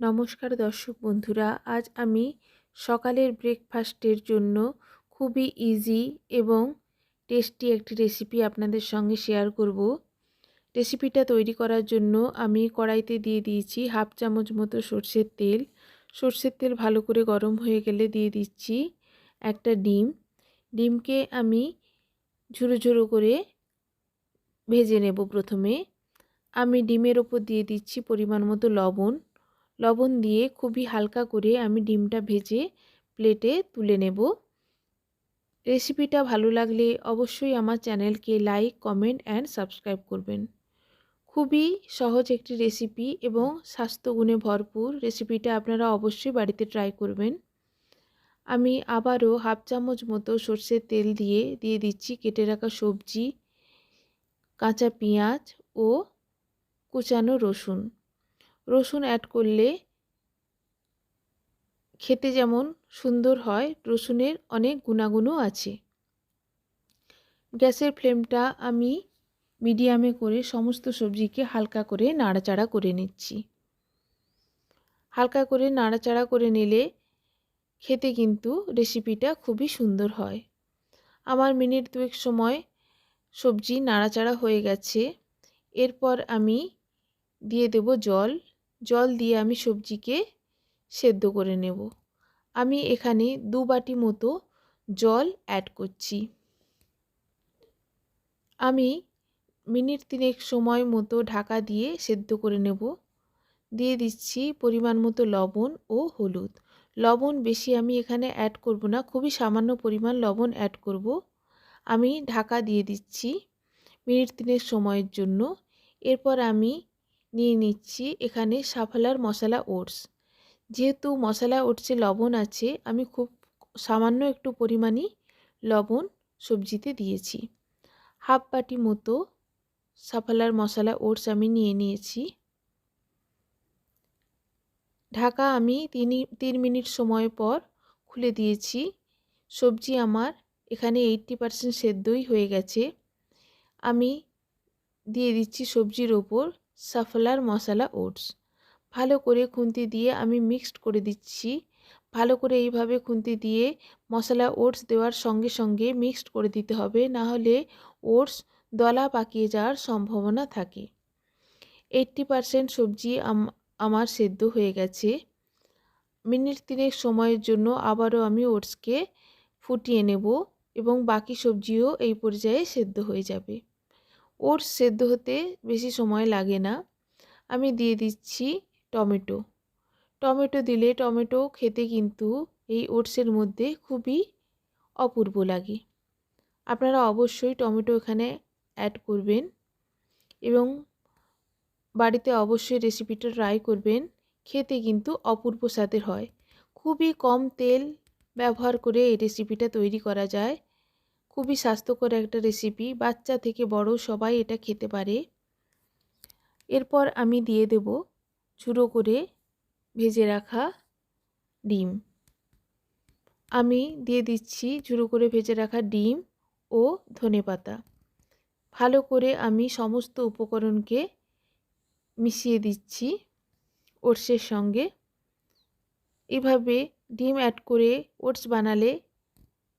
নমস্কার দর্শক বন্ধুরা, আজ আমি সকালের ব্রেকফাস্টের জন্য খুবই ইজি এবং টেস্টি একটি রেসিপি আপনাদের সঙ্গে শেয়ার করব। রেসিপিটা তৈরি করার জন্য আমি কড়াইতে দিয়ে দিয়েছি হাফ চামচ মতো সর্ষের তেল। সর্ষের তেল ভালো করে গরম হয়ে গেলে দিয়ে দিচ্ছি একটা ডিম। ডিমকে আমি ঝুরো ঝুরো করে ভেজে নেব প্রথমে। আমি ডিমের ওপর দিয়ে দিচ্ছি পরিমাণ মতো লবণ। লবণ দিয়ে খুবই হালকা করে আমি ডিমটা ভেজে প্লেটে তুলে নেব। রেসিপিটা ভালো লাগলে অবশ্যই আমার চ্যানেলকে লাইক, কমেন্ট অ্যান্ড সাবস্ক্রাইব করবেন। খুবই সহজ একটি রেসিপি এবং স্বাস্থ্যগুণে ভরপুর। রেসিপিটা আপনারা অবশ্যই বাড়িতে ট্রাই করবেন। আমি আবারও হাফ চামচ মতো সর্ষের তেল দিয়ে দিয়ে দিচ্ছি কেটে রাখা সবজি, কাঁচা পেঁয়াজ ও কুচানো রসুন। রসুন অ্যাড করলে খেতে যেমন সুন্দর হয়, রসুনের অনেক গুণাগুণও আছে। গ্যাসের ফ্লেমটা আমি মিডিয়ামে করে সমস্ত সবজিকে হালকা করে নাড়াচাড়া করে নিচ্ছি। হালকা করে নাড়াচাড়া করে নিলে খেতে কিন্তু রেসিপিটা খুবই সুন্দর হয়। আমার মিনিট দুয়েক সময় সবজি নাড়াচাড়া হয়ে গেছে, এরপর আমি দিয়ে দেব জল। জল দিয়ে আমি সবজিকে সেদ্ধ করে নেব। আমি এখানে দু বাটি মতো জল অ্যাড করছি। আমি মিনিট তিনেক সময় মতো ঢাকা দিয়ে সেদ্ধ করে নেব। দিয়ে দিচ্ছি পরিমাণ মতো লবণ ও হলুদ। লবণ বেশি আমি এখানে অ্যাড করব না, খুবই সামান্য পরিমাণ লবণ অ্যাড করব। আমি ঢাকা দিয়ে দিচ্ছি মিনিট তিনের সময়ের জন্য। এরপর আমি নিয়ে নিচ্ছি এখানে সাফালার মশলা ওটস। যেহেতু মশলা ওটসে লবণ আছে, আমি খুব সামান্য একটু পরিমাণই লবণ সবজিতে দিয়েছি। হাফ বাটি মতো সাফালার মশলা ওটস আমি নিয়ে নিয়েছি। ঢাকা আমি তিন তিন মিনিট সময় পর খুলে দিয়েছি। সবজি আমার এখানে এইটটি পারসেন্ট সেদ্ধই হয়ে গেছে। আমি দিয়ে দিচ্ছি সবজির ওপর সাফলার মশলা ওটস। ভালো করে খুন্তি দিয়ে আমি মিক্সড করে দিচ্ছি। ভালো করে এইভাবে খুন্তি দিয়ে মশলা ওটস দেওয়ার সঙ্গে সঙ্গে মিক্সড করে দিতে হবে, না হলে ওটস দলা পাকিয়ে যাওয়ার সম্ভাবনা থাকে। এইট্টি পারসেন্ট সবজি আমার সেদ্ধ হয়ে গেছে। মিনিট তিনেক সময়ের জন্য আবারও আমি ওটসকে ফুটিয়ে নেব এবং বাকি সবজিও এই পর্যায়ে সেদ্ধ হয়ে যাবে। ওটস সেদ্ধ হতে বেশি সময় লাগে না। আমি দিয়ে দিচ্ছি টমেটো। টমেটো দিলে টমেটো খেতে কিন্তু এই ওটসের মধ্যে খুবই অপূর্ব লাগে। আপনারা অবশ্যই টমেটো এখানে অ্যাড করবেন এবং বাড়িতে অবশ্যই রেসিপিটা ট্রাই করবেন। খেতে কিন্তু অপূর্ব স্বাদের হয়। খুবই কম তেল ব্যবহার করে এই রেসিপিটা তৈরি করা যায়। খুবই স্বাস্থ্যকর একটা রেসিপি বাচ্চা থেকে বড় সবাই এটা খেতে পারে। এরপর আমি দিয়ে দেব চুড়ো করে ভেজে রাখা ডিম। আমি দিয়ে দিচ্ছি চুড়ো করে ভেজে রাখা ডিম ও ধনে পাতা। ভালো করে আমি সমস্ত উপকরণকে মিশিয়ে দিচ্ছি ওটসের সঙ্গে। এভাবে ডিম অ্যাড করে ওটস বানালে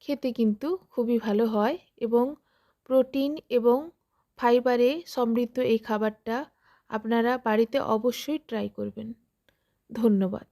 খেতে কিন্তু খুবই ভালো হয় এবং প্রোটিন এবং ফাইবারে সমৃদ্ধ এই খাবারটা আপনারা বাড়িতে অবশ্যই ট্রাই করবেন। ধন্যবাদ।